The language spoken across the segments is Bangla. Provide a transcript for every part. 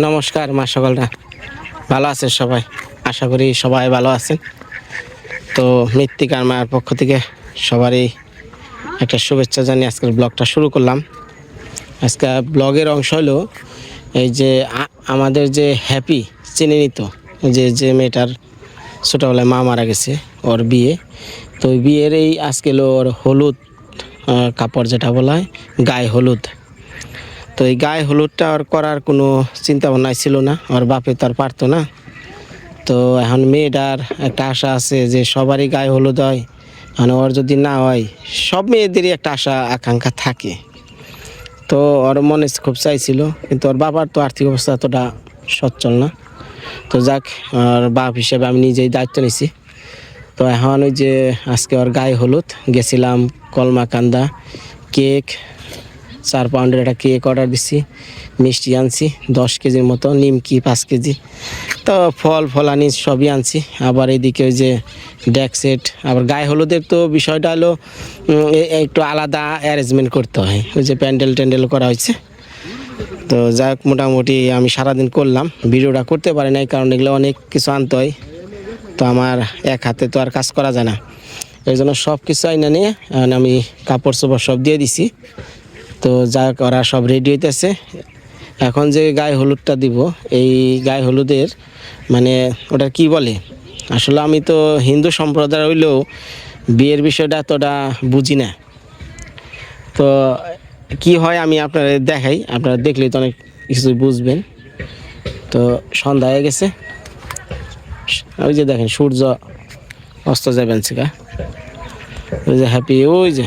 নমস্কার, মা সকলরা। ভালো আছে সবাই? আশা করি সবাই ভালো আছেন। তো মৃত্তিকার মায়ের পক্ষ থেকে সবারই একটা শুভেচ্ছা জানিয়ে আজকের ব্লগটা শুরু করলাম। আজকে ব্লগের অংশ হলো এই যে আমাদের যে হ্যাপি চিনে নিত যে যে মেয়েটার ছোটোবেলায় মা মারা গেছে, ওর বিয়ে। তো বিয়ের এই আজকে ওর হলুদ কাপড় যেটা বলা হয়, গায়ে হলুদ। তো এই গায়ে হলুদটা ওর করার কোনো চিন্তা ভাবনাই ছিল না ওর বাপে তো আর পারতো না। তো এখন মেয়েটার একটা আশা আছে যে সবারই গায়ে হলুদ হয় মানে ওর যদি না হয়, সব মেয়েদেরই একটা আশা, আকাঙ্ক্ষা থাকে। তো ওর মনে খুব চাইছিল, কিন্তু ওর বাবার তো আর্থিক অবস্থা এতটা সচ্ছল না। তো যাক ওর বাপ হিসেবে আমি নিজেই দায়িত্ব নিছি। তো এখন ওই যে আজকে ওর গায়ে হলুদ, গেছিলাম কলমাকান্দা, কেক চার পাউন্ডের একটা কেক অর্ডার দিছি, মিষ্টি আনছি, দশ কেজির মতো নিমকি পাঁচ কেজি। তো ফল ফল আনি সবই আনছি। আবার এদিকে ওই যে ডেক সেট আবার গায়ে হলুদের তো বিষয়টা হলো একটু আলাদা অ্যারেঞ্জমেন্ট করতে হয়। ওই যে প্যান্ডেল ট্যান্ডেল করা হয়েছে। তো যাই হোক, মোটামুটি আমি সারাদিন করলাম। ভিডিওটা করতে পারি নাই, কারণ এগুলো অনেক কিছু আনতে হয়। তো আমার এক হাতে তো আর কাজ করা যায় না। এই জন্য সব কিছু আইনা নিয়ে আমি কাপড় চোপড় সব দিয়ে দিছি। তো যা ওরা সব রেডি হইতেছে। এখন যে গায়ে হলুদটা দিব, এই গায়ে হলুদের মানে ওটা কি বলে? আসলে আমি তো হিন্দু সম্প্রদায় হইলেও বিয়ের বিষয়টা এতটা বুঝি না। তো কি হয় আমি আপনাদের দেখাই, আপনারা দেখলেই তো অনেক কিছু বুঝবেন। তো সন্ধ্যা হয়ে গেছে। ওই যে দেখেন, সূর্য অস্ত যাবেন সেটা ওই যে হ্যাপি ওই যে।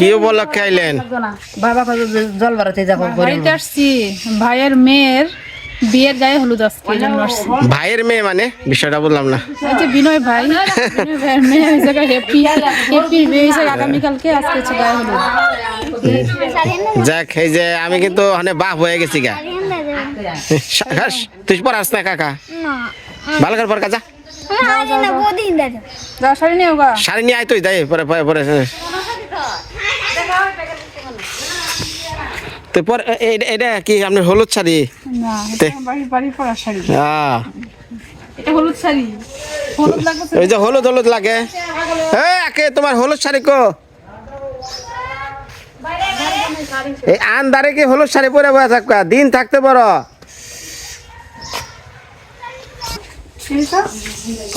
কি উপলক্ষে আইলেন বাবা জল বাড়াতে যাব বাড়িতে আসছি ভাইয়ের মেয়ের বিয়ের গায়ে হলুদ আজকে এই জন্য আসছি। ভাইয়ের মেয়ে মানে? বিষয়টা বললাম না। এই যে বিনয় ভাই বিনয় ভাইয়ের মেয়ে হয়েছে গা হ্যাপি হ্যাপির বিয়ে হয়েছে আগামীকালকে আজকে হচ্ছে গায়ে হলুদ। যাক এই যে আমি কিন্তু অনেক বাপ হয়ে গেছি গা। তুই পড়াস না কাকা? ভালো করে পর কাজা। শাড়ি নিয়ে আয় তুই যাই পরে পরে পরে তো পরে এটা কি আপনার হলুদ শাড়ি? না এটা বাড়ি বাড়ি পরা শাড়ি। আহ, এটা হলুদ শাড়ি। হলুদ লাগবে ওই যে হলুদ হলুদ লাগে। এ একে তোমার হলুদ শাড়ি কো। এই আন্দারে কি হলুদ শাড়ি পরে বসে থাকা দিন থাকতে পারো।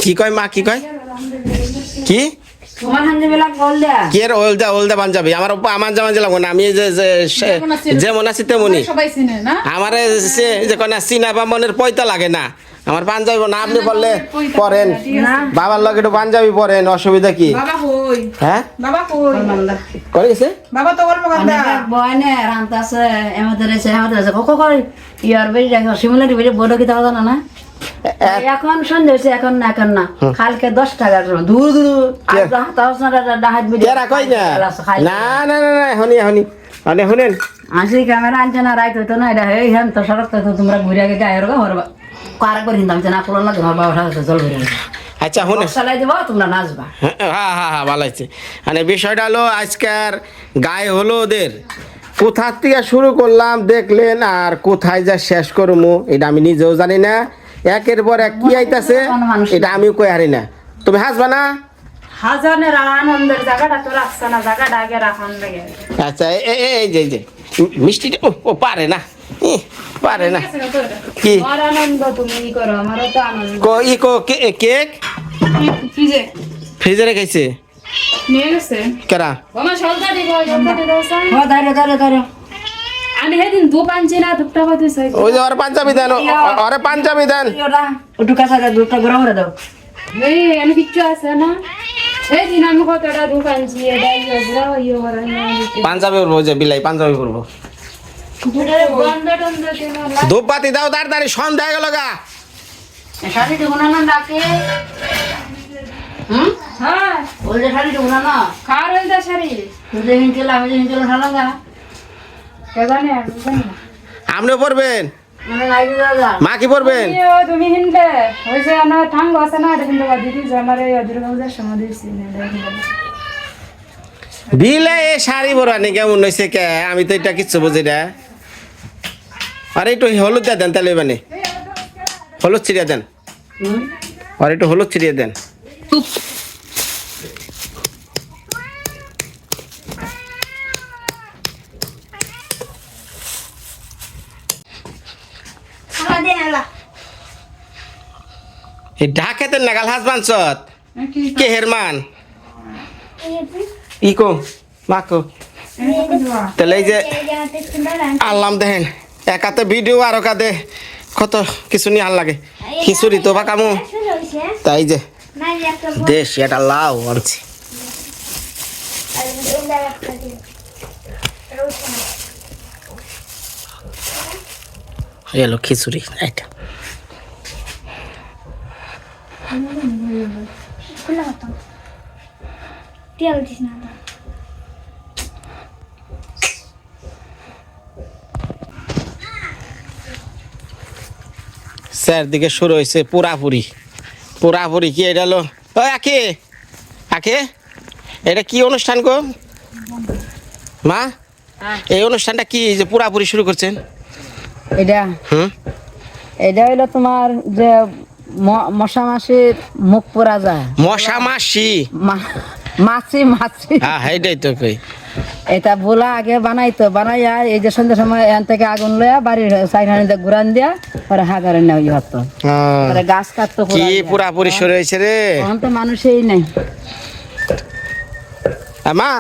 কি কয় মা কি কয়? কি? কি এর ওলদা ওলদা পাঞ্জাবি? আমার উপর আমার জামা লাগবো না আমি যে যে সে- যেমন আছি তেমনই। সবাই চিনে না? আমার যে কনা বা মনের পয়তা লাগে না। আমার পাঞ্জাবি না আপনি বললে পরেন। বাবার লগে একটু পাঞ্জাবি পরেন অসুবিধা কি? বাবা কই? হ্যাঁ? বাবা কই? করে গেছে? বাবা তো গল্প বয়নে রান্তাছে আমাদের এসে আমাদের এসে করে। ইয়ার বেরি দেখো বেরি বড় কি দাও জানো না? এখন সন্ধ্যে হয়েছে এখন না এখন না। কালকে দশ টাকার দূর দূর না না না না? না এখনই এখনই মানে শুনেন। আসি ক্যামেরা আনছে না রাইত হইতো না এটা এই হ্যাঁ তো সড়ক তো তোমরা ঘুরে আগে গায়ের গা হরবা। কার করে হিন্দাম না করল না বাবা জল ভরে আচ্ছা শুনেন। চালাই দেবো তোমরা নাচবা। হ্যাঁ হ্যাঁ হ্যাঁ ভালো আছে মানে বিষয়টা হলো আজকের গায়ে হলুদের কোথা থেকে শুরু করলাম দেখলেন আর কোথায় যা শেষ করব এটা আমি নিজেও জানি না। একের পর এক কি আইতাছে? এটা আমিও কই হারি না। তুমি হাসবা না? হাজানের আনন্দের জায়গাটা তো রাখছে না জায়গাটা আগে রাখান লাগে আচ্ছা এ- এ- এই যে যে মি- মিষ্টিটা ও ও পারে না। পারে না। কি? আর আনন্দ তুমি ই করো আমারও তো আনন্দ। কো ই কো কে- এ, কেক? ফ্রিজে। ফ্রিজে রেখেছে নিয়ে গেছে? কেরা? বাবা সলতা দিব সলতা দিব সাই। ও দাঁড়ো দাঁড়ো দাঁড়ো আমি সেদিন দু পাঞ্চি না দুটা কথা চাই ওই যে ওর পাঞ্জাবি দেন ওরে পাঞ্জাবি দেন। ওটা কাঁচা দুধটা গরম করে দাও। এই আমি কিচ্ছু আছে না? সেদিন আমি কতটা দু পাঞ্চি এটা ইয়ে ইয়ে করে পাঞ্জাবি করব যে বিলাই পাঞ্জাবি করব গন্ধ ধূপ বাতি দাও তাড়াতাড়ি সন্ধ্যা হয়ে গেল গা। শাড়িটা উনানো ডাকে। হুম? হ্যাঁ ওই যে শাড়িটা উনানো কার ওই দা শাড়ি তুই যে আমি না আপনিও পড়বেন? মানে নাই দাদা। মা কি পড়বেন? তুমি হিনলে ওই যে আমার ঠাঙ্গ আছে না এটা কিন্তু দিদি যে দুর্গা পূজার সময় দিয়েছি বিলে এ শাড়ি পরানি কেমন হয়েছে কে? আমি তো এটা কিচ্ছু বুঝি না। আর একটু হলুদ দিয়ে দেন তাহলে মানে হলুদ ছিড়িয়ে দেন। আর একটু হলুদ ছিড়িয়ে দেন। এই ঢাকেতেন নাগাল হাসবান চত কি হেরমান? ই কো মা কো। তাহলে এই যে আল্লাম দেখেন একাতে ভিডিও আর কাদে কত কিছু নিয়ে লাগে। খিচুড়ি তো বা কামু। তাই যে দেশ এটা লাউ আনছি। এলো খিচুড়ি এটা চারদিকে শুরু হয়েছে পুরাপুরি। পুরাপুরি কি এটা হলো? আকে। আকে? এটা কি অনুষ্ঠান গো? মা এই অনুষ্ঠানটা কি যে পুরাপুরি শুরু করছেন? এটা? হুম? এটা হইল তোমার যে মশা মাসির মুখ পোড়া যায়। মশা মাসি মাছি মাছি। হ্যাঁ এইটাই তো কই। এটা বোলা আগে বানাইতো বানাইয়া এই যে সন্ধ্যার সময় এখান থেকে আগুন লইয়া বাড়ির ঘুরান দিয়া পরে নেওয়া ইয়ে হতো। হ্যাঁ। গাছ কাটতো কি হয়েছে রে? এখন তো মানুষই নাই। মা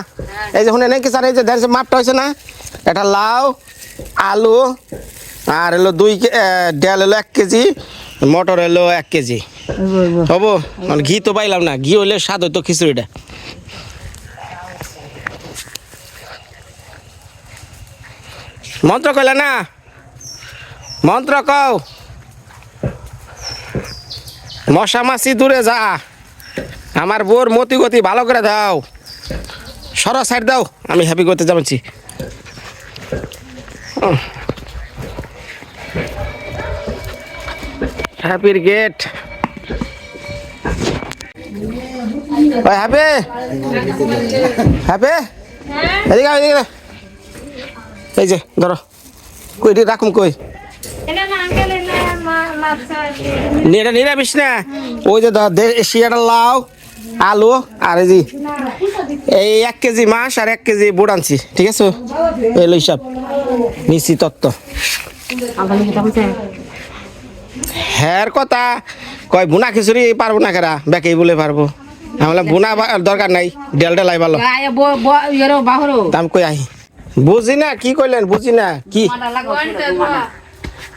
এই যে শুনে নাকি স্যার এই যে দেখছে মাপটা হয়েছে না? এটা লাউ আলু আর হলো দুই ডাল হলো এক কেজি মটর হলো এক কেজি। হব মানে ঘি তো পাইলাম না ঘি হলে স্বাদ হতো খিচুড়িটা। মন্ত্র কইলে না? মন্ত্র কও। মশা মাছি দূরে যা। আমার বোর মতি গতি ভালো করে দাও। সরা সাইড দাও আমি হ্যাপি করতে যাচ্ছি। হ্যাপির গেট ওই হ্যাপি হ্যাপি এদিকে এদিকে এই যে, ধরো। কই রাখুম কই? এটা নিরামিষ না? ওই যে ধর একটা লাউ, আলু, আর এই এই এক কেজি মাছ আর এক কেজি বুট আনছি, ঠিক আছে? এলো হিসাব নিছি তত্ত্ব। হ্যার কথা। কয় বুনা খিচুড়ি পারব না কেরা? বেকেই বলে পারব। আমরা বুনা দরকার নাই ডেল ডেলাই ভালো দাম কই আহি? বুঝি না কি কইলেন বুঝি না কি?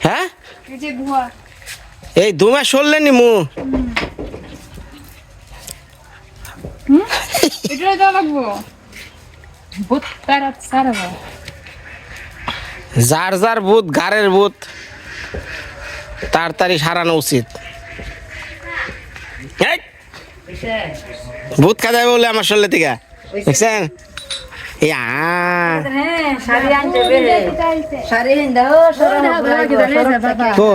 হ্যাঁ? এই যে ধোয়া এই দু মাস চললেন নি মু। যার যার বুথ গাড়ের বুথ তাড়াতাড়ি সারানো উচিত। ভূত যাবে বলে আমার শরীরে থেকে দেখছেন? ইয়া। তো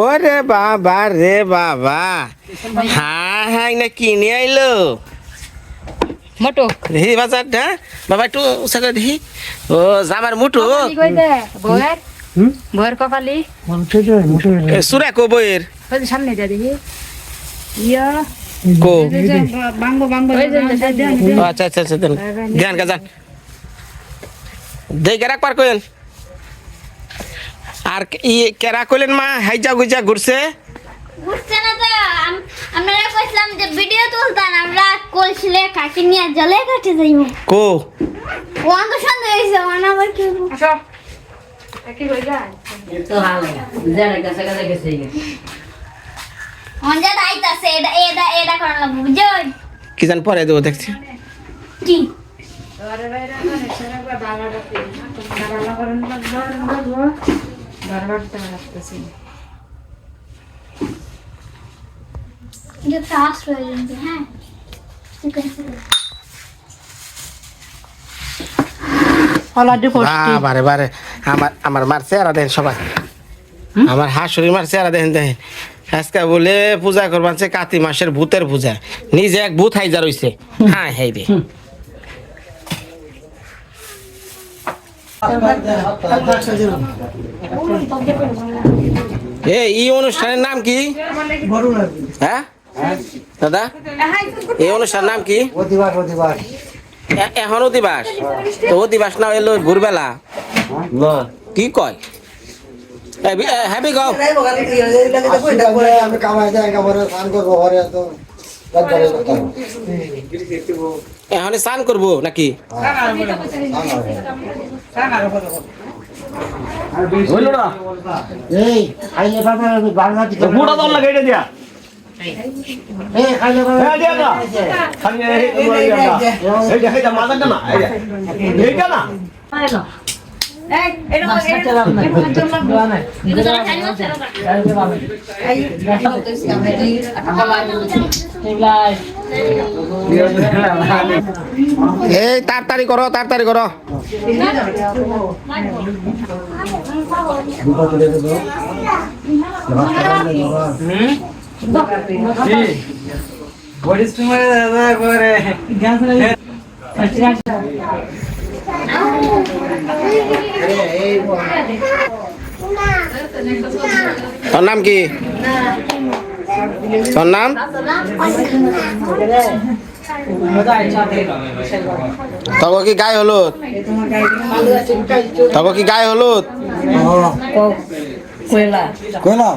ওরে বাবা রে বাবা। হ্যাঁ হ্যাঁ না কিনে আইলো? মোটো। দেখি বাজারটা। বাবা একটু দেখি। ও জামার মুঠো। বউয়ের কপালি? সুরা কো বইয়ের? সামনে যা দেখি। ইয়া। কো? আচ্ছা আচ্ছা আচ্ছা আর ই কেরা কইলেন মা? হাইজা গুইজা ঘুরছে। বুঝছে না তো। আমরা কইছিলাম যে ভিডিও তুলতাম আমরা কলছিলে কাকি নিয়ে জলে কাটে যাইব কো? ও আসো। কি জানে কাছে কাছে গেছে অঞ্জা দাইতাছে এটা এটা এটা করার লাগবে বুঝছ কি জান পরে দেবো দেখছি কি আরে ভাই রে যে তাস হয়ে হ্যাঁ বারে বারে। আমার আমার মার চেহারা দেন সবাই। আমার হাসুরি মার চেহারা আজকে বলে পূজা করবান সে কাতি মাসের ভূতের পূজা। নিজে এক ভূত হাইজা রইছে। হ্যাঁ রে। এ এই অনুষ্ঠানের নাম কি? হ্যাঁ? দাদা? এই অনুষ্ঠানের নাম কি? এখন অধিবাস তো অধিবাস না এলো ভোরবেলা। কি কয়? হ্যাপি গাও স্নান করব। এখন স্নান করব নাকি? এই খাইলে বাবা বাংলা বুড়া দল লাগে দিয়া। এই তাড়াতাড়ি করো তাড়াতাড়ি করো। তোর নাম কি? তোর নাম? তবে কি গায়ে হলুদ? তবে কি গায়ে হলুদ? কইলা কইলা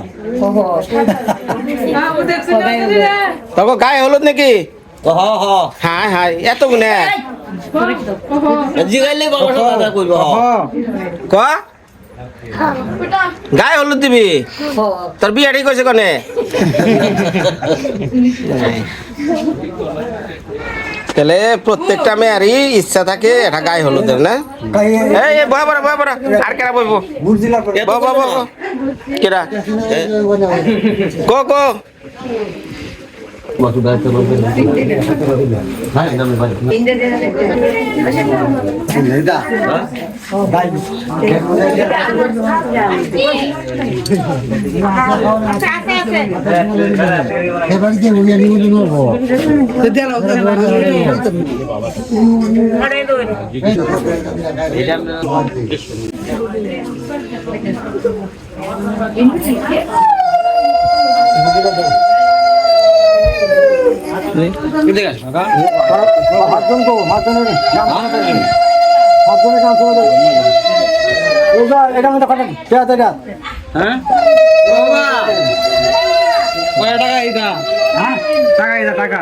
তবে গায়ে হলুদ নাকি? হ্যাঁ হ্যাঁ এত গুনে জিগাইলে বাবা কথা কইব হ ক? গায়ে হলুদ দিবি? তোর বিয়া ঠিক হয়েছে কনে? তাহলে প্রত্যেকটা মেয়েরই ইচ্ছা থাকে এটা গায়ে হলুদের না? এই বয় বড় বয় বড় আর কেরা বইব? কেরা? ব ব ব। কেরা কো কো এইটা এবার কি উড়িয়ে নিয়ে নেব হাতজন কো হাতজনের কাম করে ওটা এটা মতো কাটেন পেয়া এটা হ্যাঁ টাকা এটা হ্যাঁ। টাকা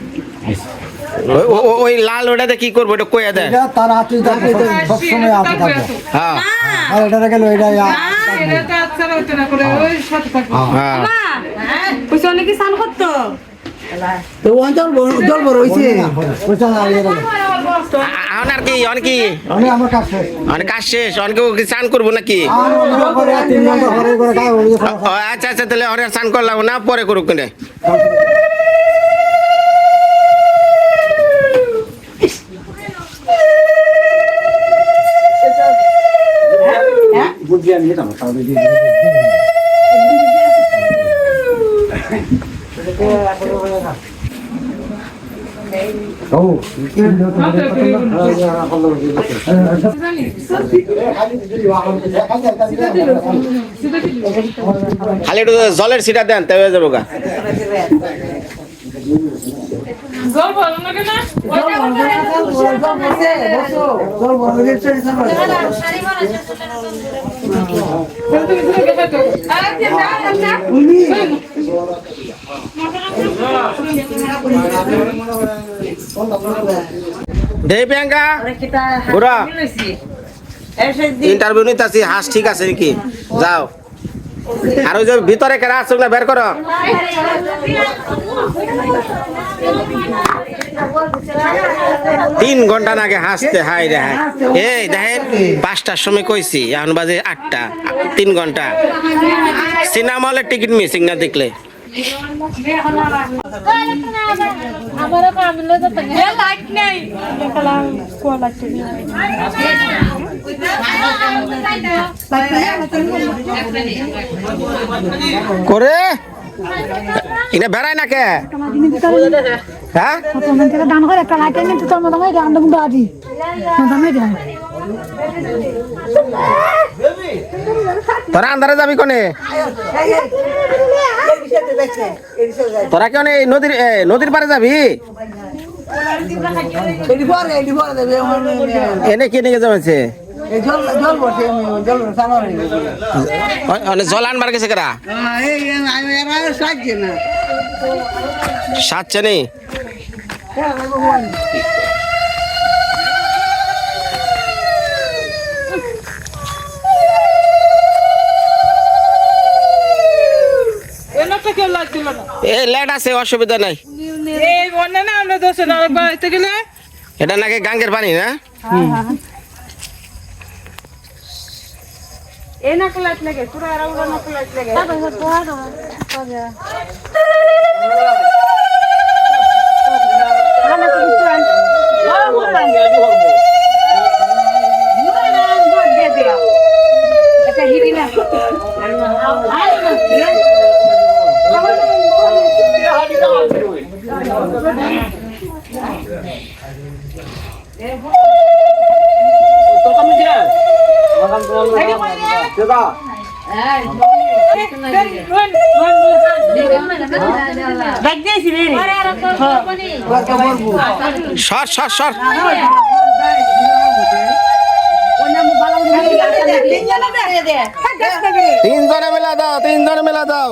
ওই- লাল ওটাতে কি করব? এটা কইয়া দেয় এটা তার হাতে সবসময় হাতে থাকবে। হ্যাঁ। আর এটা গেল এটা হ্যাঁ। অনেকে স্নান করতো? তো অঞ্চল জল বড় হয়েছে এখন আর কি অনেক কি আমি আমার কাছে অনেক কাজ শেষ অনেকে কি স্নান করব নাকি আর অন্য করে তিন ঘণ্টা ঘরে করে খাই ওই ও, আচ্ছা আচ্ছা তাহলে অনেক স্নান করলাম না পরে করুক কিনে বুঝিয়ে নিয়ে তাহলে দিয়ে খালি একটু জলের সিটা দেন তাই হয়ে যাব গা জল ভালো লাগে না দে প্রিয়াঙ্কা ঘুরা। ইন্টারভিউ নিতে হাঁস ঠিক আছে নাকি? যাও। আর ওই যে ভিতরে কেরা আসুক না বের করো। তিন ঘণ্টা আগে হাসতে হাই রে হাই এই দেখেন, পাঁচটার সময় কইছি, এখন বাজে আটটা, তিন ঘণ্টা। সিনেমা হলে টিকিট মিসিং না দেখলে। করে? এটা বেড়ায় না কে? হ্যাঁ? তোরা আন্ধারে যাবি কোনে? তোরা কেন এই নদীর নদীর পারে যাবি এনে কে নিয়ে যাচ্ছে জল আনবার গেছে কেরা? সাতছে নেই কেউ লাইট দিল না। এ লেট আছে অসুবিধা নাই। এই বন্যা না আমরা দোষে না বাড়িতে গেলে। এটা নাকি গাঙ্গের পানি না? এই নাকে লাইট লাগে পুরো আর ওরা লাগে। তিনজনে মেলা দাও তিনজনে মেলা দাও।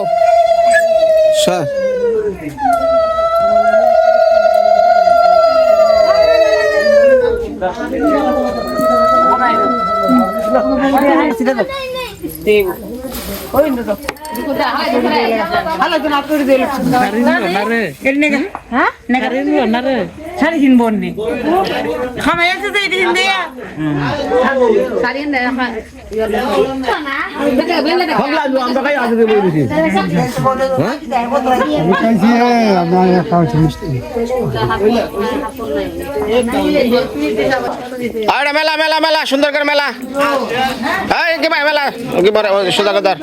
అలా నాకు সর আমরা খাই আগে বলে দিছি আরে মেলা মেলা মেলা সুন্দর করে মেলা। এই কি ভাই মেলা? কি ওই সুন্দর করে ধর।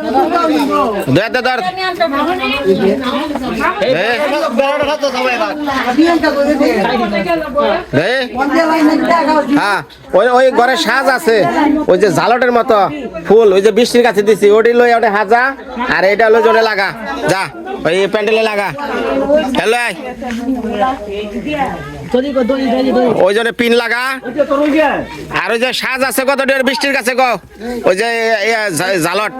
ধর ধর ধর। এ, এ, হ্যাঁ ওই ওই ঘরে সাজ আছে। ওই যে জালটের মতো ফুল, ওই যে বৃষ্টির কাছে দিছি। ওটি লই ওটা হাজা, আর এটা হলো জোরে লাগা। যা, ওই প্যান্ডেলে লাগা। হ্যালো ওই জন্য পিন লাগা। আর ওই যে সাজ আছে কত ডের বৃষ্টির কাছে গো। ওই যে জালট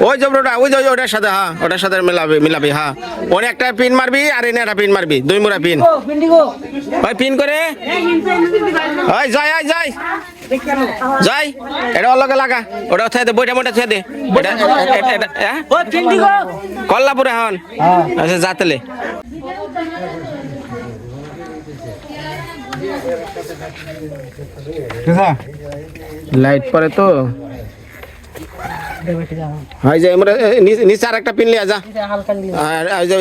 ওই জবরোটা ওই যে ওই যে ওটার সাথে হ্যাঁ ওটার সাথে মিলাবি মিলাবি হ্যাঁ। ওনে একটা পিন মারবি আর এনে একটা পিন মারবি দুই মুড়া পিন। ওই পিন করে। ওই যাই ওই যাই এটা অলগে লাগা ওটা থুয়ে দে বইটা মোটা থুয়ে দে। হ্যাঁ? কল্লাপুরে হন। আচ্ছা যাতেলে লাইট পরে তো। হয় যে আমরা এ, নিচে- আর একটা পিন লিয়া যা।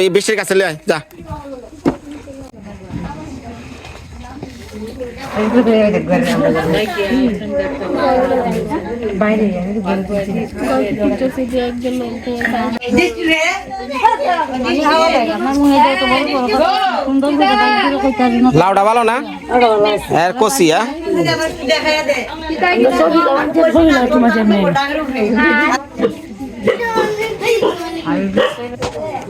বৃষ্টির কাছে লিয়া যা। লাউটা ভালো না? আর কষি হ্যাঁ।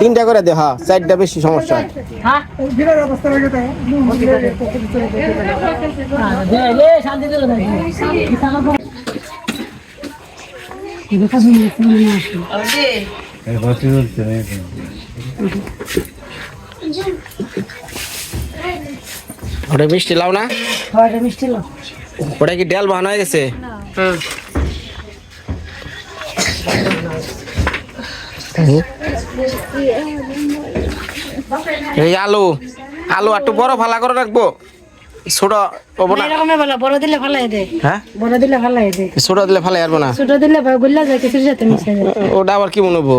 তিনটা করে দে হ্যাঁ চারটা বেশি সমস্যা হয়। ওটা মিষ্টি লাও না? মিষ্টি লো ওটা কি ডাল বানানো হয়ে গেছে? এই আলু আলু একটু বড় ফালা করে রাখব। ছোট হব না। এরকমই বলো বড় দিলে ভালো দে। হ্যাঁ? বড় দিলে ভালো দে। ছোট দিলে ফালাই আসব না। ছোট দিলে গুল্লা যায় কিছুর সাথে মিশে যায়। ওটা আবার কি মনে হব?